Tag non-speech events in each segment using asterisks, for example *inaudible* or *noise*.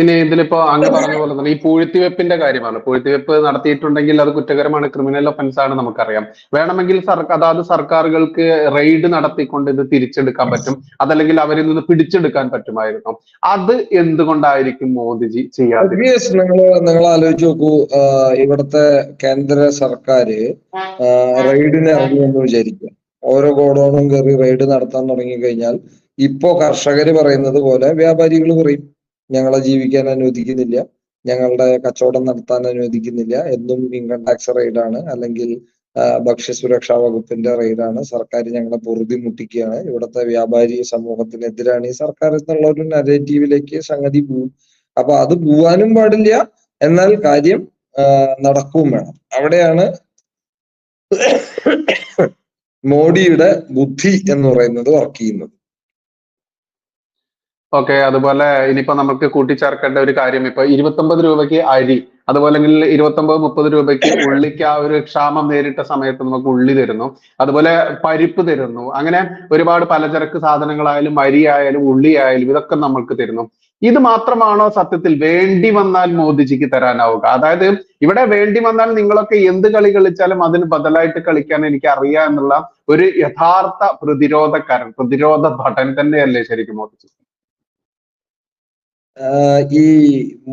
ഇനി ഇതിലിപ്പോ അങ്ങ് പറഞ്ഞ പോലെ തന്നെ ഈ പൂഴ്ത്തിവെപ്പിന്റെ കാര്യമാണ്. പൂഴ്ത്തിവെപ്പ് നടത്തിയിട്ടുണ്ടെങ്കിൽ അത് കുറ്റകരമാണ്. ക്രിമിനൽ ഒഫൻസ് ആണ് നമുക്കറിയാം. വേണമെങ്കിൽ സർക്കാർ അതാത് സർക്കാരുകൾക്ക് റെയ്ഡ് നടത്തിക്കൊണ്ട് ഇത് തിരിച്ചെടുക്കാൻ പറ്റും. അതല്ലെങ്കിൽ അവരിൽ നിന്ന് പിടിച്ചെടുക്കാൻ പറ്റുമായിരുന്നു. അത് എന്തുകൊണ്ടായിരിക്കും മോദിജി ചെയ്യാതെ നിങ്ങൾ നിങ്ങൾ ആലോചിച്ച് നോക്കൂ. ഇവിടുത്തെ കേന്ദ്ര സർക്കാര് റെയ്ഡിന് ഇറങ്ങുമെന്ന് വിചാരിക്കുക. ഓരോ ഗോഡൌണും കയറി റെയ്ഡ് നടത്താൻ തുടങ്ങി കഴിഞ്ഞാൽ ഇപ്പോ കർഷകര് പറയുന്നത് പോലെ വ്യാപാരികൾ പറയും. ഞങ്ങളെ ജീവിക്കാൻ അനുവദിക്കുന്നില്ല. ഞങ്ങളുടെ കച്ചവടം നടത്താൻ അനുവദിക്കുന്നില്ല. എന്നും ഇൻകം ടാക്സ് ആണ്. അല്ലെങ്കിൽ ഭക്ഷ്യസുരക്ഷാ വകുപ്പിന്റെ റെയ്ഡാണ് സർക്കാർ ഞങ്ങളെ പൊറുതി മുട്ടിക്കുകയാണ് ഇവിടുത്തെ വ്യാപാരി സമൂഹത്തിനെതിരാണ് ഈ സർക്കാർ എന്നുള്ള ഒരു നരേറ്റീവിലേക്ക് സംഗതി പോവും. അപ്പൊ അത് പോവാനും പാടില്ല. എന്നാൽ കാര്യം നടക്കുകയും വേണം. അവിടെയാണ് മോഡിയുടെ ബുദ്ധി എന്ന് പറയുന്നത് വർക്ക് ചെയ്യുന്നത്. ഓക്കെ അതുപോലെ ഇനിയിപ്പോ നമുക്ക് കൂട്ടിച്ചേർക്കേണ്ട ഒരു കാര്യം ഇപ്പൊ ഇരുപത്തൊമ്പത് രൂപയ്ക്ക് അരി അതുപോലെ ഇരുപത്തൊമ്പത് മുപ്പത് രൂപയ്ക്ക് ഉള്ളിക്ക് ആ ഒരു ക്ഷാമം നേരിട്ട സമയത്ത് നമുക്ക് ഉള്ളി തരുന്നു. അതുപോലെ പരിപ്പ് തരുന്നു. അങ്ങനെ ഒരുപാട് പലചരക്ക് സാധനങ്ങളായാലും അരി ആയാലും ഉള്ളി ആയാലും ഇതൊക്കെ നമ്മൾക്ക് തരുന്നു. ഇത് മാത്രമാണോ സത്യത്തിൽ വേണ്ടി വന്നാൽ മോദിജിക്ക് തരാനാവുക? അതായത് ഇവിടെ വേണ്ടി വന്നാൽ നിങ്ങളൊക്കെ എന്ത് കളി കളിച്ചാലും അതിന് ബദലായിട്ട് കളിക്കാൻ എനിക്ക് അറിയാം എന്നുള്ള ഒരു യഥാർത്ഥ പ്രതിരോധക്കാരൻ പ്രതിരോധ ഭടൻ തന്നെയല്ലേ ശരിക്കും മോദിജി. ഈ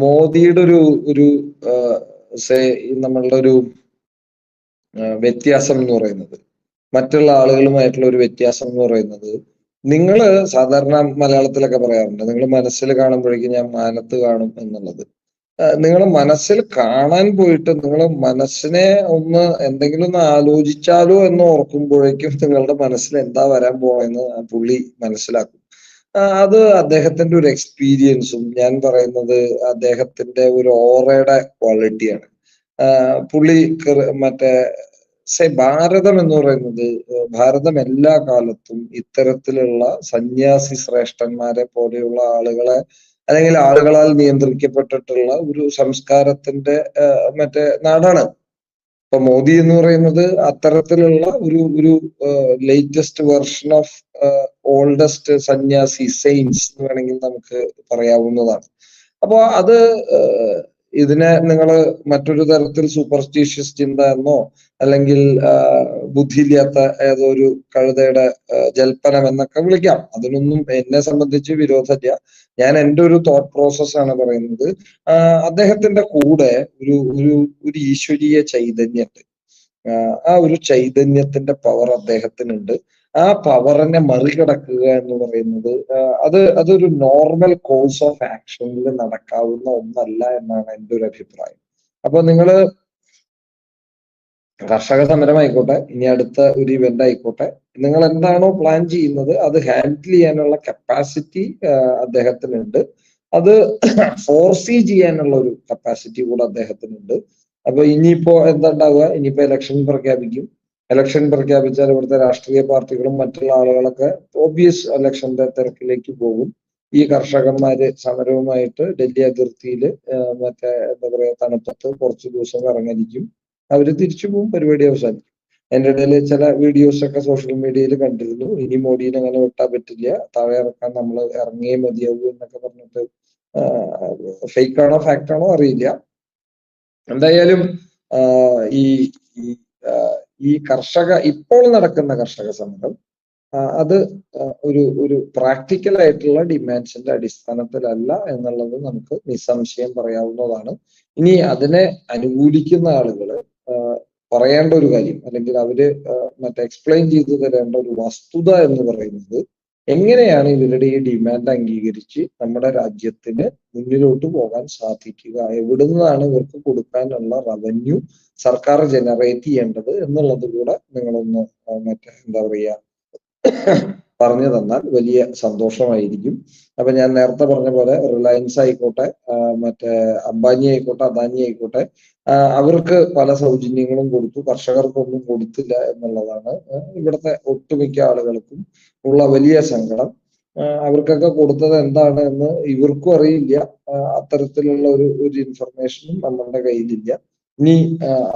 മോദിയുടെ ഒരു ഒരു നമ്മളുടെ ഒരു വ്യത്യാസം എന്ന് പറയുന്നത് മറ്റുള്ള ആളുകളുമായിട്ടുള്ള ഒരു വ്യത്യാസം എന്ന് പറയുന്നത് നിങ്ങൾ സാധാരണ മലയാളത്തിലൊക്കെ പറയാറുണ്ട് നിങ്ങൾ മനസ്സിൽ കാണുമ്പോഴേക്കും ഞാൻ മാനത്ത് കാണും എന്നുള്ളത്. നിങ്ങൾ മനസ്സിൽ കാണാൻ പോയിട്ട് നിങ്ങൾ മനസ്സിനെ ഒന്ന് എന്തെങ്കിലും ഒന്ന് ആലോചിച്ചാലോ എന്ന് ഓർക്കുമ്പോഴേക്കും നിങ്ങളുടെ മനസ്സിൽ എന്താ വരാൻ പോണെന്ന് ആ പുള്ളി മനസ്സിലാക്കും. അത് അദ്ദേഹത്തിന്റെ ഒരു എക്സ്പീരിയൻസും ഞാൻ പറയുന്നത് അദ്ദേഹത്തിന്റെ ഒരു ഓറയുടെ ക്വാളിറ്റിയാണ് പുള്ളി മറ്റേ സെ ഭാരതം എന്ന് പറയുന്നത് ഭാരതം എല്ലാ കാലത്തും ഇത്തരത്തിലുള്ള സന്യാസി ശ്രേഷ്ഠന്മാരെ പോലെയുള്ള ആളുകളെ അല്ലെങ്കിൽ ആളുകളാൽ നിയന്ത്രിക്കപ്പെട്ടിട്ടുള്ള ഒരു സംസ്കാരത്തിന്റെ മറ്റേ നാടാണ്. ഇപ്പൊ മോദി എന്ന് പറയുന്നത് അത്തരത്തിലുള്ള ഒരു ഒരു ലേറ്റസ്റ്റ് വെർഷൻ ഓഫ് ഓൾഡസ്റ്റ് സന്യാസി സെയിൻസ് എന്ന് വേണമെങ്കിൽ നമുക്ക് പറയാവുന്നതാണ്. അപ്പൊ അത് ഇതിനെ നിങ്ങൾ മറ്റൊരു തരത്തിൽ സൂപ്പർസ്റ്റീഷ്യസ് ചിന്ത എന്നോ അല്ലെങ്കിൽ ബുദ്ധിയില്ലാത്ത ഏതോ ഒരു കഴുതയുടെ ജൽപ്പനം എന്നൊക്കെ വിളിക്കാം. അതിനൊന്നും എന്നെ സംബന്ധിച്ച് വിരോധമില്ല. ഞാൻ എന്റെ ഒരു തോട്ട് പ്രോസസ് ആണ് പറയുന്നത്. അദ്ദേഹത്തിന്റെ കൂടെ ഒരു ഒരു ഒരു ഈശ്വരീയ ചൈതന്യമുണ്ട് ആ ഒരു ചൈതന്യത്തിന്റെ പവർ അദ്ദേഹത്തിനുണ്ട്. ആ പവറിനെ മറികടക്കുക എന്ന് പറയുന്നത് അത് അതൊരു നോർമൽ കോഴ്സ് ഓഫ് ആക്ഷനിൽ നടക്കാവുന്ന ഒന്നല്ല എന്നാണ് എന്റെ ഒരു അഭിപ്രായം. അപ്പൊ നിങ്ങൾ കർഷക സമരം ആയിക്കോട്ടെ ഇനി അടുത്ത ഒരു ഇവന്റ് ആയിക്കോട്ടെ നിങ്ങൾ എന്താണോ പ്ലാൻ ചെയ്യുന്നത് അത് ഹാൻഡിൽ ചെയ്യാനുള്ള കപ്പാസിറ്റി അദ്ദേഹത്തിനുണ്ട്. അത് *clears throat* ഫോർസി ചെയ്യാനുള്ള ഒരു കപ്പാസിറ്റി കൂടെ അദ്ദേഹത്തിനുണ്ട്. അപ്പൊ ഇനിയിപ്പോ എന്താ ഉണ്ടാവുക ഇനിയിപ്പോ ഇലക്ഷൻ പ്രഖ്യാപിക്കും. ഇലക്ഷൻ പ്രഖ്യാപിച്ചാൽ ഇവിടുത്തെ രാഷ്ട്രീയ പാർട്ടികളും മറ്റുള്ള ആളുകളൊക്കെ ഓബിയസ് ഇലക്ഷന്റെ തിരക്കിലേക്ക് പോകും. ഈ കർഷകന്മാര് സമരവുമായിട്ട് ഡൽഹി അതിർത്തിയിൽ മറ്റേ എന്താ പറയാ തണുപ്പത്ത് കുറച്ച് ദിവസം ഇറങ്ങിയിരിക്കും അവർ തിരിച്ചു പോകും പരിപാടി അവസാനിക്കും. അതിന്റെ ഇടയിൽ ചില വീഡിയോസ് ഒക്കെ സോഷ്യൽ മീഡിയയിൽ കണ്ടിരുന്നു. ഇനി മോഡീനെ അങ്ങനെ വെട്ടാൻ പറ്റില്ല. താഴെ ഇറക്കാൻ നമ്മൾ ഇറങ്ങിയേ മതിയാവൂ എന്നൊക്കെ പറഞ്ഞിട്ട് ഫേക്ക് ആണോ ഫാക്ട് ആണോ അറിയില്ല. എന്തായാലും ഈ ഈ കർഷക ഇപ്പോൾ നടക്കുന്ന കർഷക സമരം അത് ഒരു ഒരു പ്രാക്ടിക്കൽ ആയിട്ടുള്ള ഡിമാൻഡ്സിന്റെ അടിസ്ഥാനത്തിലല്ല എന്നുള്ളത് നമുക്ക് നിസ്സംശയം പറയാവുന്നതാണ്. ഇനി അതിനെ അനുകൂലിക്കുന്ന ആളുകൾ പറയേണ്ട ഒരു കാര്യം അല്ലെങ്കിൽ അവർ മറ്റേ എക്സ്പ്ലെയിൻ ചെയ്തു തരേണ്ട ഒരു വസ്തുത എന്ന് പറയുന്നത് എങ്ങനെയാണ് ഇവരുടെ ഈ ഡിമാൻഡ് അംഗീകരിച്ച് നമ്മുടെ രാജ്യത്തിന് മുന്നിലോട്ട് പോകാൻ സാധിക്കുക? എവിടെ നിന്നാണ് ഇവർക്ക് കൊടുക്കാനുള്ള റവന്യൂ സർക്കാർ ജനറേറ്റ് ചെയ്യേണ്ടത് എന്നുള്ളത് കൂടെ നിങ്ങളൊന്ന് മറ്റേ എന്താ പറയാ പറഞ്ഞു തന്നാൽ വലിയ സന്തോഷമായിരിക്കും. അപ്പൊ ഞാൻ നേരത്തെ പറഞ്ഞ പോലെ റിലയൻസ് ആയിക്കോട്ടെ മറ്റേ അംബാനി ആയിക്കോട്ടെ അദാനി ആയിക്കോട്ടെ അവർക്ക് പല സൗജന്യങ്ങളും കൊടുത്തു. കർഷകർക്കൊന്നും കൊടുത്തില്ല എന്നുള്ളതാണ് ഇവിടുത്തെ ഒട്ടുമിക്ക ആളുകൾക്കും ഉള്ള വലിയ സങ്കടം. അവർക്കൊക്കെ കൊടുത്തത് എന്താണ് എന്ന് ഇവർക്കും അറിയില്ല. അത്തരത്തിലുള്ള ഒരു ഒരു ഇൻഫർമേഷനും നമ്മളുടെ കയ്യിലില്ല. ഇനി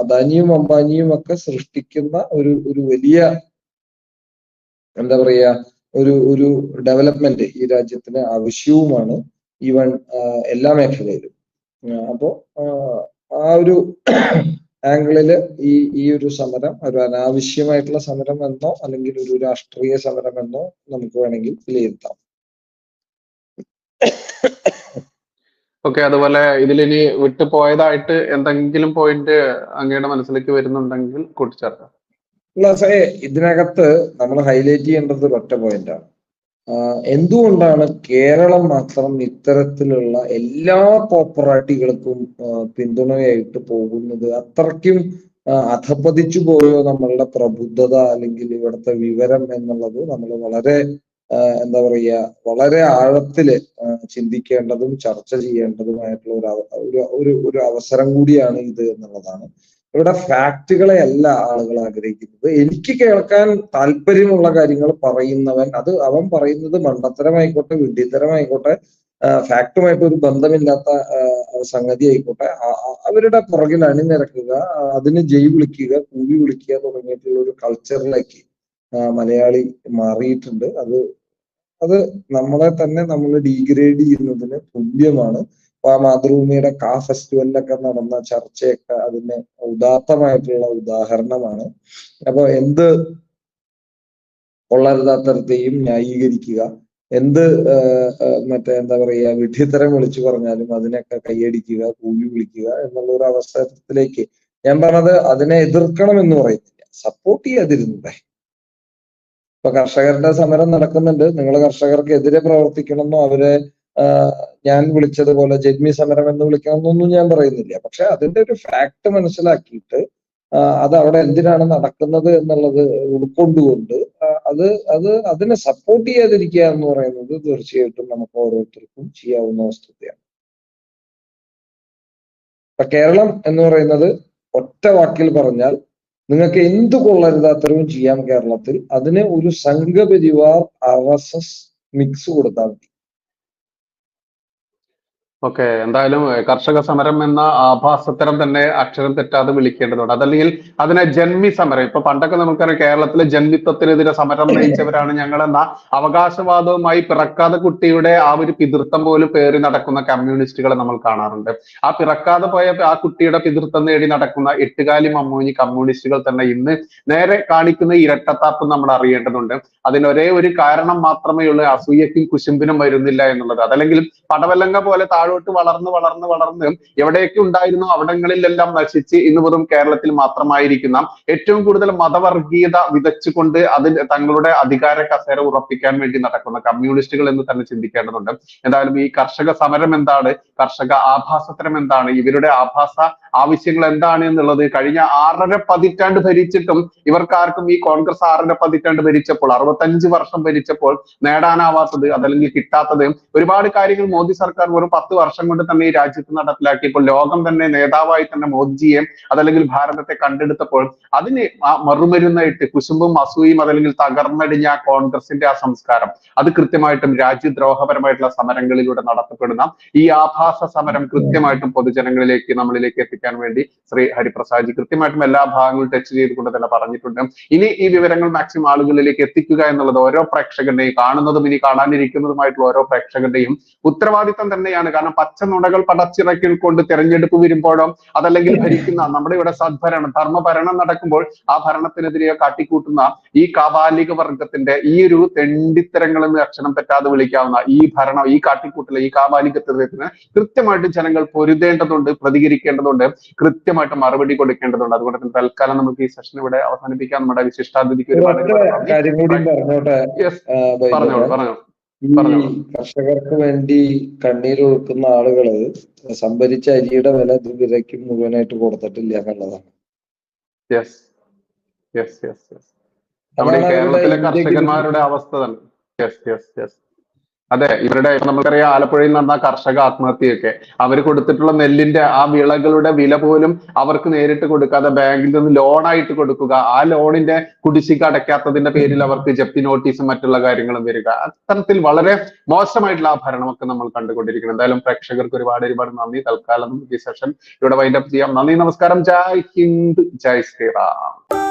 അദാനിയും അംബാനിയും ഒക്കെ സൃഷ്ടിക്കുന്ന ഒരു ഒരു വലിയ എന്താ പറയാ ഒരു ഒരു ഡെവലപ്മെന്റ് ഈ രാജ്യത്തിന് ആവശ്യവുമാണ് ഈവൻ എല്ലാ മേഖലയിലും. അപ്പോ ആ ഒരു *coughs* ആംഗിളിൽ ഈ ഈ ഒരു സമരം ഒരു അനാവശ്യമായിട്ടുള്ള സമരം എന്നോ അല്ലെങ്കിൽ ഒരു രാഷ്ട്രീയ സമരം എന്നോ നമുക്ക് വേണമെങ്കിൽ വിലയിരുത്താം. ഓക്കെ അതുപോലെ ഇതിലിനി വിട്ടുപോയതായിട്ട് എന്തെങ്കിലും പോയിന്റ് അങ്ങയുടെ മനസ്സിലേക്ക് വരുന്നുണ്ടെങ്കിൽ കൂട്ടിച്ചേർക്കാം. പ്ലസ് ഇതിനകത്ത് നമ്മൾ ഹൈലൈറ്റ് ചെയ്യേണ്ടത് ഒറ്റ പോയിന്റാണ് എന്തുകൊണ്ടാണ് കേരളം മാത്രം ഇത്തരത്തിലുള്ള എല്ലാ പോപ്പറാട്ടികൾക്കും പിന്തുണയായിട്ട് പോകുന്നത്? അത്രയ്ക്കും അധപതിച്ചു പോയോ നമ്മളുടെ പ്രബുദ്ധത അല്ലെങ്കിൽ ഇവിടുത്തെ വിവരം എന്നുള്ളത് നമ്മൾ വളരെ എന്താ പറയുക വളരെ ആഴത്തിൽ ചിന്തിക്കേണ്ടതും ചർച്ച ചെയ്യേണ്ടതുമായിട്ടുള്ള ഒരു ഒരു ഒരു അവസരം കൂടിയാണ് ഇത് എന്നുള്ളതാണ്. ഇവിടെ ഫാക്റ്റുകളെ അല്ല ആളുകൾ ആഗ്രഹിക്കുന്നത്. എനിക്ക് കേൾക്കാൻ താല്പര്യമുള്ള കാര്യങ്ങൾ പറയുന്നവൻ അത് അവൻ പറയുന്നത് മണ്ടത്തരമായിക്കോട്ടെ വിഡ്ഢിത്തരമായിക്കോട്ടെ ഫാക്റ്റുമായിട്ട് ഒരു ബന്ധമില്ലാത്ത സംഗതി ആയിക്കോട്ടെ അവരുടെ പുറകിൽ അണിനിരക്കുക അതിന് ജയ് വിളിക്കുക കൂവി വിളിക്കുക തുടങ്ങിയിട്ടുള്ള ഒരു കൾച്ചറിലേക്ക് മലയാളി മാറിയിട്ടുണ്ട്. അത് അത് നമ്മളെ തന്നെ നമ്മൾ ഡീഗ്രേഡ് ചെയ്യുന്നതിന് തുല്യമാണ്. അപ്പൊ ആ മാതൃഭൂമിയുടെ കാ ഫെസ്റ്റിവലിലൊക്കെ നടന്ന ചർച്ചയൊക്കെ അതിന് ഉദാത്തമായിട്ടുള്ള ഉദാഹരണമാണ്. അപ്പൊ എന്ത് കൊള്ളരുതാത്തരത്തെയും ന്യായീകരിക്കുക എന്ത് മറ്റേ എന്താ പറയുക വിഡ്ഢിത്തരം വിളിച്ചു പറഞ്ഞാലും അതിനൊക്കെ കൈയടിക്കുക കൂവി വിളിക്കുക എന്നുള്ള ഒരു അവസരത്തിലേക്ക് ഞാൻ പറഞ്ഞത് അതിനെ എതിർക്കണം എന്ന് പറയുന്നില്ല. സപ്പോർട്ട് ചെയ്യാതിരുന്നൂടെ. ഇപ്പൊ കർഷകരുടെ സമരം നടക്കുന്നുണ്ട്. നിങ്ങൾ കർഷകർക്ക് എതിരെ പ്രവർത്തിക്കണമെന്നോ അവരെ ഞാൻ വിളിച്ചതുപോലെ ജന്മി സമരം എന്ന് വിളിക്കണമെന്നൊന്നും ഞാൻ പറയുന്നില്ല. പക്ഷെ അതിന്റെ ഒരു ഫാക്ട് മനസ്സിലാക്കിയിട്ട് അത് അവിടെ എന്തിനാണ് നടക്കുന്നത് എന്നുള്ളത് ഉൾക്കൊണ്ടുകൊണ്ട് അത് അത് അതിനെ സപ്പോർട്ട് ചെയ്യാതിരിക്കുക എന്ന് പറയുന്നത് തീർച്ചയായിട്ടും നമുക്ക് ഓരോരുത്തർക്കും ചെയ്യാവുന്ന വസ്തുതയാണ്. ഇപ്പൊ കേരളം എന്ന് പറയുന്നത് ഒറ്റ വാക്കിൽ പറഞ്ഞാൽ നിങ്ങൾക്ക് എന്ത് കൊള്ളരുതാത്തരവും ചെയ്യാം കേരളത്തിൽ അതിന് ഒരു Sangh Parivar R S S mix കൊടുത്താൽ മതി. ഓക്കെ എന്തായാലും കർഷക സമരം എന്ന ആഭാസത്തരം തന്നെ അക്ഷരം തെറ്റാതെ വിളിക്കേണ്ടതുണ്ട്. അതല്ലെങ്കിൽ അതിനെ ജന്മി സമരം. ഇപ്പൊ പണ്ടൊക്കെ നമുക്കറിയാം കേരളത്തിലെ ജന്മിത്വത്തിനെതിരെ സമരം നയിച്ചവരാണ് ഞങ്ങളെന്ന അവകാശവാദവുമായി പിറക്കാതെ കുട്ടിയുടെ ആ ഒരു പിതൃത്വം പോലും പേറി നടക്കുന്ന കമ്മ്യൂണിസ്റ്റുകളെ നമ്മൾ കാണാറുണ്ട്. ആ പിറക്കാതെ പോയ ആ കുട്ടിയുടെ പിതൃത്വം നേടി നടക്കുന്ന എട്ടുകാലി മമ്മൂഞ്ഞി കമ്മ്യൂണിസ്റ്റുകൾ തന്നെ ഇന്ന് നേരെ കാണിക്കുന്ന ഇരട്ടത്താപ്പ് നമ്മൾ അറിയേണ്ടതുണ്ട്. അതിനൊരേ ഒരേ കാരണം മാത്രമേ ഉള്ളൂ അസൂയക്കും കുശുമ്പിനും വരുന്നില്ല എന്നുള്ളത്. അതല്ലെങ്കിൽ പടവലങ്ങ പോലെ താഴോട്ട് വളർന്ന് വളർന്ന് വളർന്ന് എവിടെയൊക്കെ ഉണ്ടായിരുന്നു അവിടങ്ങളിലെല്ലാം നശിച്ച് ഇന്ന് വെറും കേരളത്തിൽ മാത്രമായിരിക്കുന്ന ഏറ്റവും കൂടുതൽ മതവർഗീയത വിതച്ചുകൊണ്ട് അതിൽ തങ്ങളുടെ അധികാര കസേര ഉറപ്പിക്കാൻ വേണ്ടി നടക്കുന്ന കമ്മ്യൂണിസ്റ്റുകൾ എന്ന് തന്നെ ചിന്തിക്കേണ്ടതുണ്ട്. എന്തായാലും ഈ കർഷക സമരം എന്താണ്? കർഷക ആഭാസത്തരം എന്താണ്? ഇവരുടെ ആഭാസ ആവശ്യങ്ങൾ എന്താണ് എന്നുള്ളത് കഴിഞ്ഞ ആറര പതിറ്റാണ്ട് ഭരിച്ചിട്ടും ഇവർക്കാർക്കും ഈ കോൺഗ്രസ് ആറര പതിറ്റാണ്ട് ഭരിച്ചപ്പോൾ അറുപത്തഞ്ച് വർഷം ഭരിച്ചപ്പോൾ നേടാനാവാത്തത് അതല്ലെങ്കിൽ കിട്ടാത്തത് ഒരുപാട് കാര്യങ്ങൾ മോദി സർക്കാർ വെറും പത്ത് വർഷം കൊണ്ട് തന്നെ ഈ രാജ്യത്ത് നടപ്പിലാക്കിയപ്പോൾ ലോകം തന്നെ നേതാവായി തന്നെ മോദിജിയെ അതല്ലെങ്കിൽ ഭാരതത്തെ കണ്ടെടുത്തപ്പോൾ അതിന് മറുമരുന്നായിട്ട് കുശുമ്പും അസൂയും അതല്ലെങ്കിൽ തകർന്നടിഞ്ഞ കോൺഗ്രസിന്റെ ആ സംസ്കാരം അത് കൃത്യമായിട്ടും രാജ്യദ്രോഹപരമായിട്ടുള്ള സമരങ്ങളിലൂടെ നടത്തപ്പെടുന്ന ഈ ആഭാസ സമരം കൃത്യമായിട്ടും പൊതുജനങ്ങളിലേക്ക് നമ്മളിലേക്ക് എത്തിക്കാൻ വേണ്ടി ശ്രീ ഹരിപ്രസാദ് ജി കൃത്യമായിട്ടും എല്ലാ ഭാഗങ്ങളും ടച്ച് ചെയ്തുകൊണ്ട് തന്നെ പറഞ്ഞിട്ടുണ്ട്. ഇനി ഈ വിവരങ്ങൾ മാക്സിമം ആളുകളിലേക്ക് എത്തിക്കുക എന്നുള്ളത് ഓരോ പ്രേക്ഷകന്റെയും കാണുന്നതും ഇനി കാണാനിരിക്കുന്നതുമായിട്ടുള്ള ഓരോ പ്രേക്ഷകന്റെയും ഉത്തരവാദിത്തം തന്നെയാണ്. കാരണം പച്ച നുണകൾ പടച്ചിറക്കി കൊണ്ട് തെരഞ്ഞെടുപ്പ് വരുമ്പോഴോ അതല്ലെങ്കിൽ ഭരിക്കുന്ന നമ്മുടെ ഇവിടെ സദ്ഭരണം ധർമ്മഭരണം നടക്കുമ്പോൾ ആ ഭരണത്തിനെതിരെ കാട്ടിക്കൂട്ടുന്ന ഈ കാബാലിക വർഗത്തിന്റെ ഈ ഒരു തെണ്ടിത്തരങ്ങൾ എന്ന് അക്ഷരം തെറ്റാതെ വിളിക്കാവുന്ന ഈ ഭരണം ഈ കാട്ടിക്കൂട്ടൽ ഈ കാബാലികത്വത്തിന് കൃത്യമായിട്ട് ജനങ്ങൾ പൊരുതേണ്ടതുണ്ട് പ്രതികരിക്കേണ്ടതുണ്ട് കൃത്യമായിട്ട് മറുപടി കൊടുക്കേണ്ടതുണ്ട്. അതുകൊണ്ട് തന്നെ തൽക്കാലം നമുക്ക് ഈ സെഷൻ ഇവിടെ അവസാനിപ്പിക്കാം. നമ്മുടെ വിശിഷ്ടാതിഥിക്ക് ഒരുപാട്. പറഞ്ഞോളൂ പറഞ്ഞോളൂ. ഈ കർഷകർക്ക് വേണ്ടി കണ്ണീരൊഴുക്കുന്ന ആളുകൾ സംഭരിച്ച അരിയുടെ വില ഇതുവരേക്കും മുഴുവനായിട്ട് കൊടുത്തിട്ടില്ല എന്നുള്ളതാണ്. നമ്മുടെ കേരളത്തിലെ കർഷകന്മാരുടെ അവസ്ഥ തന്നെ. അതെ ഇവരുടെ നമുക്കറിയാം ആലപ്പുഴയിൽ നടന്ന കർഷക ആത്മഹത്യയൊക്കെ. അവർ കൊടുത്തിട്ടുള്ള നെല്ലിന്റെ ആ വിളകളുടെ വില പോലും അവർക്ക് നേരിട്ട് കൊടുക്കാതെ ബാങ്കിൽ നിന്ന് ലോണായിട്ട് കൊടുക്കുക. ആ ലോണിന്റെ കുടിശ്ശിക അടയ്ക്കാത്തതിന്റെ പേരിൽ അവർക്ക് ജപ്തി നോട്ടീസും മറ്റുള്ള കാര്യങ്ങളും വരിക. അത്തരത്തിൽ വളരെ മോശമായിട്ടുള്ള ആ ഭരണമൊക്കെ നമ്മൾ കണ്ടുകൊണ്ടിരിക്കണം എന്തായാലും പ്രേക്ഷകർക്ക് ഒരുപാട് ഒരുപാട് നന്ദി. തൽക്കാലം ഈ സെഷൻ ഇവിടെ വൈൻഡപ്പ് ചെയ്യാം. നന്ദി നമസ്കാരം. ജയ് ഹിന്ദ് ജയ് ശ്രീറാം.